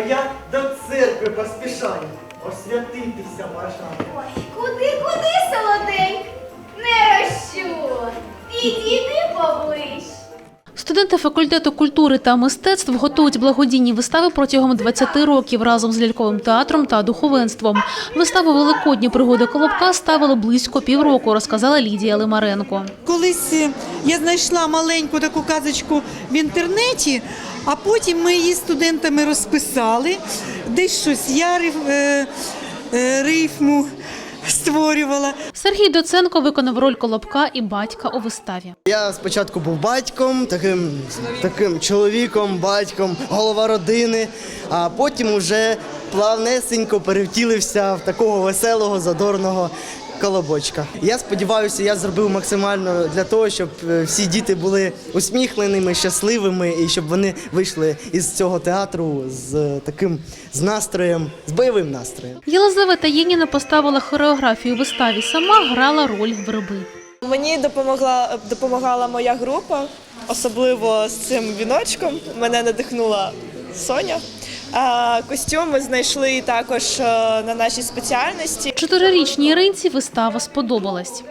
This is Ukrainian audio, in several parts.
Я до церкви поспішаю, освятитися бажаю. Ой, куди, куди, солодень? Не рощу. Підійди поближ. Студенти факультету культури та мистецтв готують благодійні вистави протягом 20 років разом з ляльковим театром та духовенством. Виставу Великодні пригоди Колобка ставили близько півроку, розказала Лідія Лимаренко. Колись е, я знайшла маленьку таку казочку в інтернеті, а потім ми її студентами розписали. Десь щось я риф- е, е, рифму створювала. Сергій Доценко виконав роль Колобка і батька у виставі. Я спочатку був батьком, таким, таким чоловіком, батьком, голова родини, а потім уже плавнесенько перевтілився в такого веселого, задорного колобочка. Я сподіваюся, я зробив максимально для того, щоб е, всі діти були усміхненими, щасливими і щоб вони вийшли із цього театру з е, таким з настроєм, з бойовим настроєм. Єлизавета Єніна поставила хореографію виставі. Сама грала роль верби. Мені допомогла допомагала моя група, особливо з цим віночком. Мене надихнула Соня. Костюми знайшли також е, на нашій спеціальності. Чотирирічній Іринці вистава сподобалась.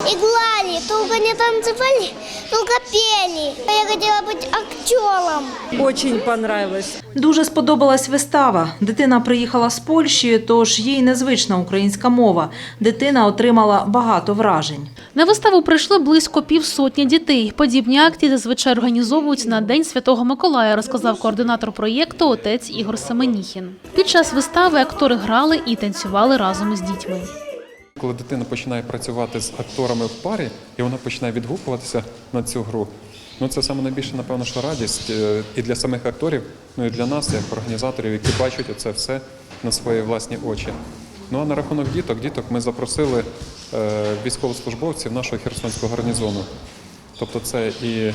Играли, только не танцевали, только пели. А я хотела быть актером. Очень понравилось. Дуже сподобалась вистава. Дитина приїхала з Польщі, тож їй незвична українська мова. Дитина отримала багато вражень. На виставу прийшли близько півсотні дітей. Подібні акції зазвичай організовують на День Святого Миколая, розказав координатор проєкту отець Ігор Семеніхін. Під час вистави актори грали і танцювали разом із дітьми. Коли дитина починає працювати з акторами в парі, і вона починає відгукуватися на цю гру. Ну це саме найбільше, напевно, що радість е, і для самих акторів, ну і для нас, як організаторів, які бачать це все на свої власні очі. Ну а на рахунок діток, діток ми запросили е, військовослужбовців нашого Херсонського гарнізону. Тобто це і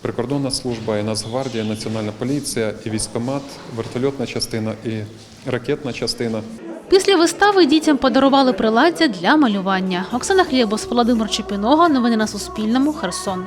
прикордонна служба, і Нацгвардія, і Національна поліція, і військомат, вертольотна частина, і ракетна частина. Після вистави дітям подарували приладдя для малювання. Оксана Хлєбос, Володимир Чепінога. Новини на Суспільному. Херсон.